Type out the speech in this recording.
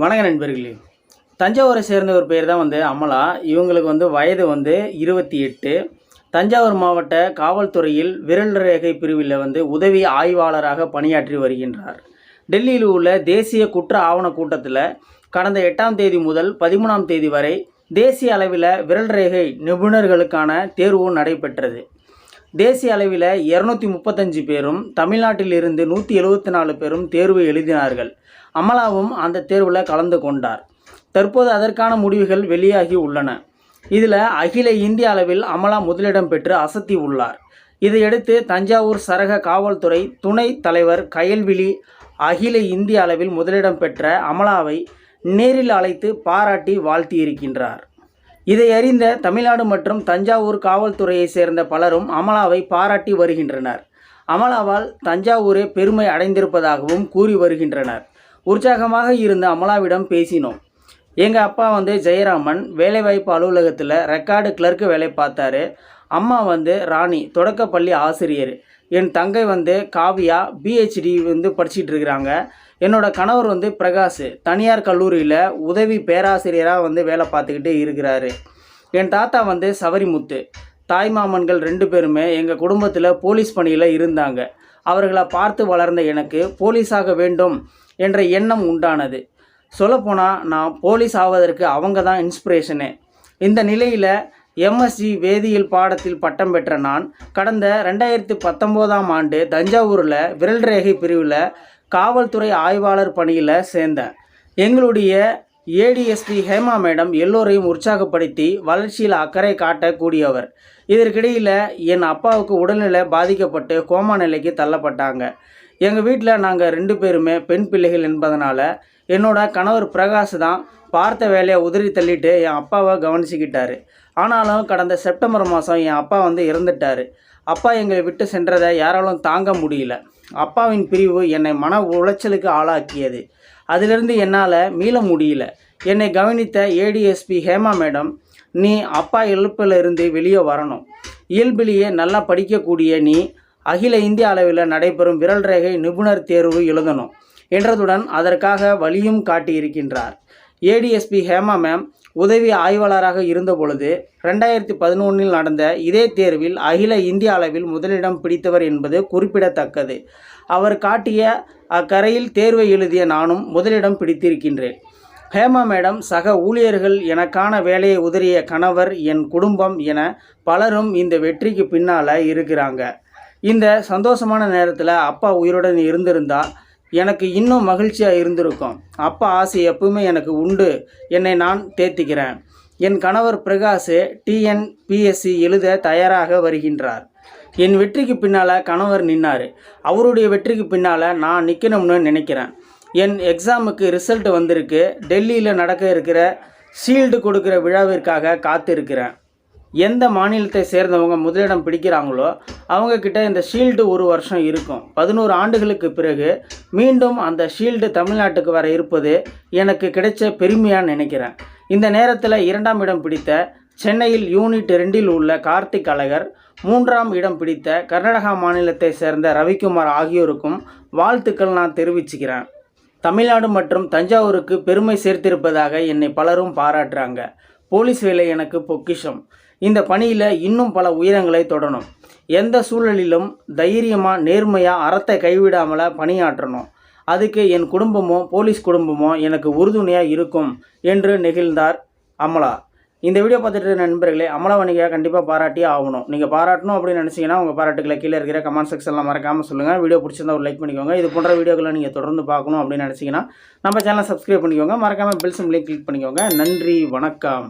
வணக்க நண்பர்களே. தஞ்சாவூரை சேர்ந்த ஒரு பேர் தான் வந்து அமலா. இவங்களுக்கு வந்து வயது வந்து இருபத்தி எட்டு. தஞ்சாவூர் மாவட்ட காவல்துறையில் விரல் ரேகை பிரிவில் வந்து உதவி ஆய்வாளராக பணியாற்றி வருகின்றார். டெல்லியில் உள்ள தேசிய குற்ற ஆவண கூட்டத்தில் கடந்த எட்டாம் தேதி முதல் பதிமூணாம் தேதி வரை தேசிய அளவில் விரல் ரேகை நிபுணர்களுக்கான தேர்வும் நடைபெற்றது. தேசிய அளவில் இரநூத்தி முப்பத்தஞ்சு பேரும் தமிழ்நாட்டிலிருந்து நூற்றி எழுபத்தி நாலு பேரும் தேர்வு எழுதினார்கள். அமலாவும் அந்த தேர்வில் கலந்து கொண்டார். தற்போது அதற்கான முடிவுகள் வெளியாகி உள்ளன. இதில் அகில இந்திய அளவில் அமலா முதலிடம் பெற்று அசத்தி உள்ளார். இதையடுத்து தஞ்சாவூர் சரக காவல்துறை துணை தலைவர் கயல்விழி அகில இந்திய அளவில் முதலிடம் பெற்ற அமலாவை நேரில் அழைத்து பாராட்டி வாழ்த்தியிருக்கின்றார். இதை அறிந்த தமிழ்நாடு மற்றும் தஞ்சாவூர் காவல்துறையை சேர்ந்த பலரும் அமலாவை பாராட்டி வருகின்றனர். அமலாவால் தஞ்சாவூரே பெருமை அடைந்திருப்பதாகவும் கூறி வருகின்றனர். உற்சாகமாக இருந்த அமலாவிடம் பேசினோம். எங்கள் அப்பா வந்து ஜெயராமன் வேலைவாய்ப்பு அலுவலகத்தில் ரெக்கார்டு கிளர்க்கு வேலை பார்த்தாரு. அம்மா வந்து ராணி தொடக்கப்பள்ளி ஆசிரியர். என் தங்கை வந்து காவியா பிஹெச்டி வந்து படிச்சுட்டு இருக்கிறாங்க. என்னோட கணவர் வந்து பிரகாஷ். தனியார் கல்லூரியில் உதவி பேராசிரியராக வந்து வேலை பார்த்துக்கிட்டு இருக்கிறாரு. என் தாத்தா வந்து சவரிமுத்து தாய்மாமன்கள் ரெண்டு பேருமே எங்கள் குடும்பத்தில் போலீஸ் பணியில் இருந்தாங்க. அவர்களை பார்த்து வளர்ந்த எனக்கு போலீஸாக வேண்டும் என்ற எண்ணம் உண்டானது. சொல்லப்போனால் நான் போலீஸ் ஆவதற்கு அவங்க தான் இன்ஸ்பிரேஷனே இந்த நிலையில் எம்எஸ்சி வேதியியல் பாடத்தில் பட்டம் பெற்ற நான் கடந்த ரெண்டாயிரத்தி பத்தொம்போதாம் ஆண்டு தஞ்சாவூரில் விரல் ரேகை பிரிவில் காவல்துறை ஆய்வாளர் பணியில் சேர்ந்தேன் எங்களுடைய ஏடிஎஸ்பி ஹேமா மேடம் எல்லோரையும் உற்சாகப்படுத்தி வளர்ச்சியில் அக்கறை காட்டக்கூடியவர். இதற்கிடையில் என் அப்பாவுக்கு உடல்நிலை பாதிக்கப்பட்டு கோமா நிலைக்கு தள்ளப்பட்டாங்க. எங்கள் வீட்டில் நாங்கள் ரெண்டு பேருமே பெண் பிள்ளைகள் என்பதனால் என்னோட கணவர் பிரகாஷ் தான் பார்த்த வேலையை உதறி தள்ளிட்டு என் அப்பாவை கவனிச்சுக்கிட்டாரு. ஆனாலும் கடந்த செப்டம்பர் மாதம் என் அப்பா வந்து இறந்துட்டார். அப்பா எங்களை விட்டு சென்றதை யாராலும் தாங்க முடியல. அப்பாவின் பிரிவு என்னை மன உளைச்சலுக்கு ஆளாக்கியது. அதிலிருந்து என்னால் மீள முடியல. என்னை கவனித்த ஏடிஎஸ்பி ஹேமா மேடம் நீ அப்பா இழப்பில் இருந்து வெளியே வரணும். இயல்பிலேயே நல்லா படிக்கக்கூடிய நீ அகில இந்திய அளவில் நடைபெறும் விரல் ரேகை நிபுணர் தேர்வு எழுதணும் என்றதுடன் அதற்காக வழியும் காட்டியிருக்கின்றார். ஏடிஎஸ்பி ஹேமா மேம் உதவி ஆய்வாளராக இருந்தபொழுது ரெண்டாயிரத்தி பதினொன்றில் நடந்த இதே தேர்வில் அகில இந்திய அளவில் முதலிடம் பிடித்தவர் என்பது குறிப்பிடத்தக்கது. அவர் காட்டிய அக்கரையில் தேர்வை எழுதிய நானும் முதலிடம் பிடித்திருக்கின்றேன். ஹேமா மேடம் சக ஊழியர்கள் எனக்கான வேலையை உதறிய கணவர் என் குடும்பம் என பலரும் இந்த வெற்றிக்கு பின்னால் இருக்கிறாங்க. இந்த சந்தோஷமான நேரத்தில் அப்பா உயிருடன் இருந்திருந்தா எனக்கு இன்னும் மகிழ்ச்சியாக இருந்திருக்கும். அப்பா ஆசை எப்பவுமே எனக்கு உண்டு. என்னை நான் தேத்திக்கிறேன். என் கணவர் பிரகாஷ் டிஎன்பிஎஸ்சி எழுத தயாராக வருகின்றார். என் வெற்றிக்கு பின்னால் கணவர் நின்னார். அவருடைய வெற்றிக்கு பின்னால் நான் நிற்கணும்னு நினைக்கிறேன். என் எக்ஸாமுக்கு ரிசல்ட் வந்திருக்கு. டெல்லியில் நடக்க இருக்கிற ஷீல்டு கொடுக்குற விழாவிற்காக காத்திருக்கிறேன். எந்த மாநிலத்தை சேர்ந்தவங்க முதலிடம் பிடிக்கிறாங்களோ அவங்கக்கிட்ட இந்த ஷீல்டு ஒரு வருஷம் இருக்கும். பதினோரு ஆண்டுகளுக்கு பிறகு மீண்டும் அந்த ஷீல்டு தமிழ்நாட்டுக்கு வர இருப்பது எனக்கு கிடைச்ச பெருமையாக நினைக்கிறேன். இந்த நேரத்தில் இரண்டாம் இடம் பிடித்த சென்னையில் யூனிட் ரெண்டில் உள்ள கார்த்திக் அழகர் மூன்றாம் இடம் பிடித்த கர்நாடகா மாநிலத்தை சேர்ந்த ரவிக்குமார் ஆகியோருக்கும் வாழ்த்துக்கள் நான் தெரிவிச்சுக்கிறேன். தமிழ்நாடு மற்றும் தஞ்சாவூருக்கு பெருமை சேர்த்திருப்பதாக என்னை பலரும் பாராட்டுறாங்க. போலீஸ் வேலை எனக்கு பொக்கிஷம். இந்த பணியில் இன்னும் பல உயரங்களை தொடணும். எந்த சூழலிலும் தைரியமாக நேர்மையாக அறத்தை கைவிடாமல் பணியாற்றணும். அதுக்கு என் குடும்பமோ போலீஸ் குடும்பமோ எனக்கு உறுதுணையாக இருக்கும் என்று நெகிழ்ந்தார் அமலா. இந்த வீடியோ பார்த்துட்டு நண்பர்களே அமலா அமலாவணிகை கண்டிப்பாக பாராட்டியே ஆகணும். நீங்கள் பாராட்டணும் அப்படின்னு நினச்சிங்கன்னா உங்கள் பாராட்டுகளை கீழே இருக்கிற கமெண்ட் செக்ஷனில் மறக்காமல் சொல்லுங்கள் வீடியோ பிடிச்சிருந்தா ஒரு லைக் பண்ணிக்கோங்க. இது போன்ற வீடியோக்களை நீங்கள் தொடர்ந்து பார்க்கணும் அப்படின்னு நினச்சிங்கன்னா நம்ம சேனலை சப்ஸ்கிரைப் பண்ணிக்கோங்க. மறக்காமல் பெல் சிம்லையும் கிளிக் பண்ணிக்கோங்க. நன்றி வணக்கம்.